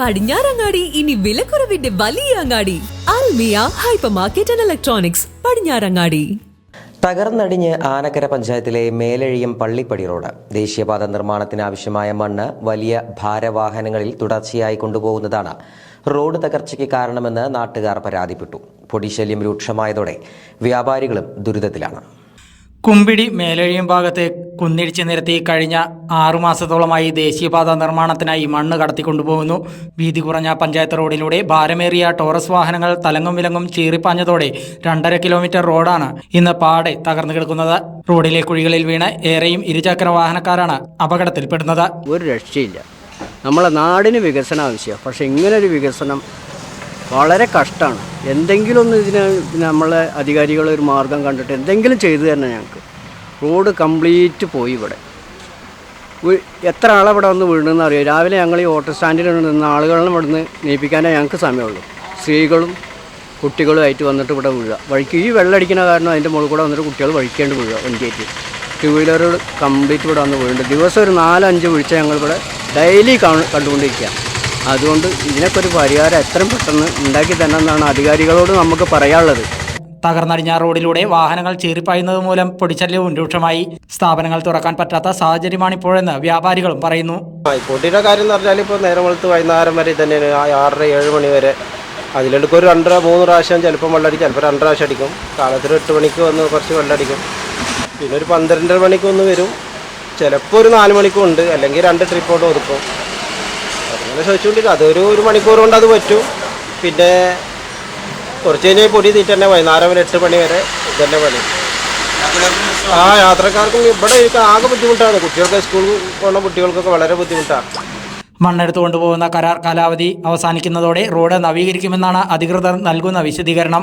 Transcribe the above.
പടിഞ്ഞാറങ്ങാടി ഇനി വിലക്കുറവിന്റെ വലിയ അങ്ങാടി. Almiya hypermarket and electronics Padinjarangadi. തകർന്നടിഞ്ഞ് Anakkara പഞ്ചായത്തിലെ മേലഴിയം പള്ളിപ്പടി റോഡ്. ദേശീയപാത നിർമ്മാണത്തിന് ആവശ്യമായ മണ്ണ് വലിയ ഭാരവാഹനങ്ങളിൽ തുടർച്ചയായി കൊണ്ടുപോകുന്നതാണ് റോഡ് തകർച്ചയ്ക്ക് കാരണമെന്ന് നാട്ടുകാർ പരാതിപ്പെട്ടു. പൊടിശല്യം രൂക്ഷമായതോടെ വ്യാപാരികളും ദുരിതത്തിലാണ്. കുമ്പിടി മേലഴിയും ഭാഗത്ത് കുന്നിടിച്ച് നിരത്തി കഴിഞ്ഞ ആറുമാസത്തോളമായി ദേശീയപാത നിർമ്മാണത്തിനായി മണ്ണ് കടത്തിക്കൊണ്ടുപോകുന്നു. വീതി കുറഞ്ഞ പഞ്ചായത്ത് റോഡിലൂടെ ഭാരമേറിയ ടോറസ് വാഹനങ്ങൾ തലങ്ങും വിലങ്ങും ചീറിപ്പാഞ്ഞതോടെ രണ്ടര കിലോമീറ്റർ റോഡാണ് ഇന്ന് പാടെ തകർന്നു കിടക്കുന്നത്. റോഡിലെ കുഴികളിൽ വീണ് ഏറെയും ഇരുചക്ര വാഹനക്കാരാണ് അപകടത്തിൽപ്പെടുന്നത്. ഒരു രക്ഷയില്ല. നമ്മളെ നാടിന് വികസനം ആവശ്യമാണ്. പക്ഷേ ഇങ്ങനൊരു വികസനം വളരെ കഷ്ടമാണ്. എന്തെങ്കിലും ഒന്ന് ഇതിന് നമ്മളെ അധികാരികൾ ഒരു മാർഗം കണ്ടിട്ട് എന്തെങ്കിലും ചെയ്തു തന്നെ ഞങ്ങൾക്ക്. റോഡ് കംപ്ലീറ്റ് പോയി ഇവിടെ. എത്ര ആളവിടെ വന്ന് വീണെന്ന് അറിയാം? രാവിലെ ഞങ്ങൾ ഈ ഓട്ടോ സ്റ്റാൻഡിൽ നിന്ന ആളുകളെ ഇവിടുന്ന് നീപ്പിക്കാനേ ഞങ്ങൾക്ക് സമയമുള്ളൂ. സ്ത്രീകളും കുട്ടികളും ആയിട്ട് വന്നിട്ട് ഇവിടെ വീഴുക വഴിക്ക് ഈ വെള്ളമടിക്കുന്ന കാരണം അതിന്റെ മുകളിൽ കൂടെ വന്നിട്ട് കുട്ടികൾ വഴിക്കേണ്ടി വീഴുക വണ്ടിയായിട്ട് ടു വീലറുകൾ കംപ്ലീറ്റ് ഇവിടെ വന്ന് വീഴുന്നുണ്ട് ദിവസം ഒരു നാലഞ്ച് വീഴ്ച ഞങ്ങളിവിടെ ഡെയിലി കണ്ടുകൊണ്ടിരിക്കുക അതുകൊണ്ട് ഇതിനൊക്കെ ഒരു പരിഹാരം എത്രയും പെട്ടെന്ന് ഉണ്ടാക്കി തന്നെ എന്നാണ് അധികാരികളോട് നമുക്ക് പറയാനുള്ളത്. തകർന്നടിഞ്ഞ റോഡിലൂടെ വാഹനങ്ങൾ ചീറിപ്പായുന്നത് മൂലം പൊടിച്ചല്ലവും രൂക്ഷമായി. സ്ഥാപനങ്ങൾ തുറക്കാൻ പറ്റാത്ത സാഹചര്യമാണിപ്പോഴെന്ന് വ്യാപാരികളും പറയുന്നു. പൊടിയുടെ കാര്യം എന്ന് പറഞ്ഞാൽ ഇപ്പോൾ നേരം വെളുത്ത് വൈകുന്നേരം വരെ തന്നെയാണ് ആറര ഏഴ് മണി വരെ. അതിലെടുക്കും ഒരു രണ്ടര മൂന്ന് പ്രാവശ്യം ചിലപ്പോൾ വെള്ളമടിക്കും ചിലപ്പോൾ രണ്ട് പ്രാവശ്യം അടിക്കും. കാലത്തിൽ എട്ട് മണിക്ക് വന്ന് കുറച്ച് വെള്ളമടിക്കും പിന്നെ ഒരു പന്ത്രണ്ടര മണിക്ക് ഒന്ന് വരും. ചിലപ്പോൾ ഒരു നാല് മണിക്കും ഉണ്ട്. അല്ലെങ്കിൽ രണ്ട് ട്രിപ്പോട്ട് ഒതുക്കും. അങ്ങനെ ചോദിച്ചുകൊണ്ടിരിക്കും. അതൊരു ഒരു മണിക്കൂർ കൊണ്ട് അത് പറ്റും. പിന്നെ കുറച്ച് കഴിഞ്ഞാൽ പൊടി തീറ്റ തന്നെ വൈകുന്നേരം വരെ എട്ട് മണി വരെ ഇതന്നെ പണി. ആ യാത്രക്കാർക്കും ഇവിടെ ആകെ ബുദ്ധിമുട്ടാണ്. കുട്ടികൾക്ക് സ്കൂളിൽ പോകുന്ന കുട്ടികൾക്കൊക്കെ വളരെ ബുദ്ധിമുട്ടാണ്. മണ്ണെടുത്ത് കൊണ്ടുപോകുന്ന കരാർ കാലാവധി അവസാനിക്കുന്നതോടെ റോഡ് നവീകരിക്കുമെന്നാണ് അധികൃതർ നൽകുന്ന വിശദീകരണം.